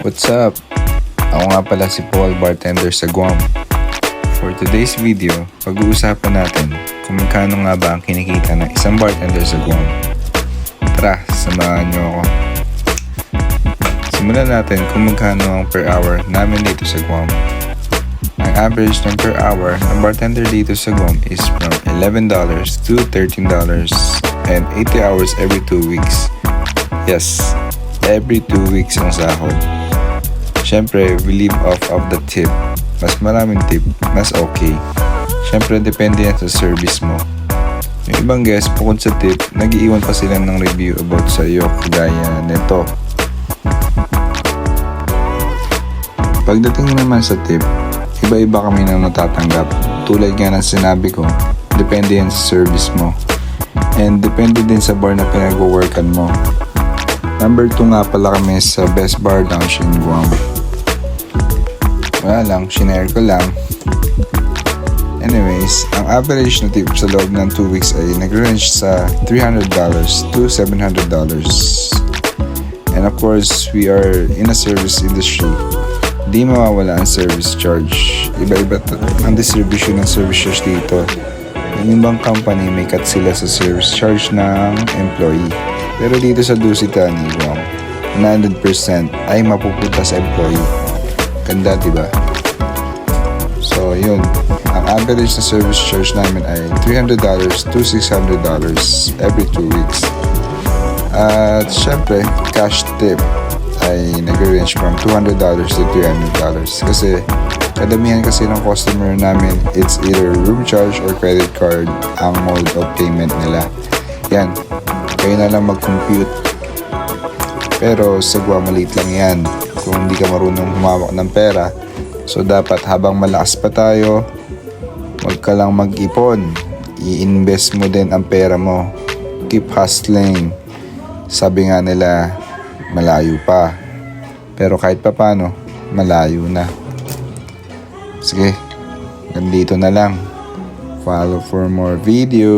What's up? Ako nga pala si Paul Bartender sa Guam. For today's video, pag-uusapan natin kung magkano nga ba ang kinikita ng isang bartender sa Guam. Tara, samahan niyo ako. Simulan natin kung magkano ang per hour namin dito sa Guam. Ang average ng per hour ng bartender dito sa Guam is from $11 to $13 and 80 hours every 2 weeks. Yes, every 2 weeks ang sahod. Siyempre, we live off of the tip. Mas maraming tip, mas okay. Siyempre, depende yan sa service mo. Yung ibang guest, bukod sa tip, nag-iiwan pa sila ng review about sa iyo, kagaya nito. Pagdating naman sa tip, iba-iba kami na natatanggap. Tulad nga ng sinabi ko, depende yan sa service mo. And depende din sa bar na pinag-workan mo. Number 2 nga pala kami sa Best Bar Lounge in Guam. Wala lang, shinare ko lang. Anyways, ang average na tip sa loob ng 2 weeks ay nag-range sa $300 to $700. And of course, we are in a service industry. Di mawawala ang service charge. Iba-iba ang distribution ng service charge dito. Yung ibang company may cut sila sa service charge ng employee. Pero dito sa Dusita ni Guam, 100% ay mapupunta sa employee. Ganda, di ba? So, yun. Ang average na service charge namin ay $300 to $600 every 2 weeks. At syempre, cash tip ay nag-range from $200 to $300 kasi kadamihan kasi ng customer namin it's either room charge or credit card ang mode of payment nila. Yan, kayo na lang mag-compute. Pero sa Guam, maliit lang yan kung hindi ka marunong humawak ng pera. So dapat habang malakas pa tayo, wag ka lang mag-ipon. I-invest mo din ang pera mo. Keep hustling. Sabi nga nila, malayo pa. Pero kahit pa paano, malayo na. Sige, ganito na lang. Follow for more video.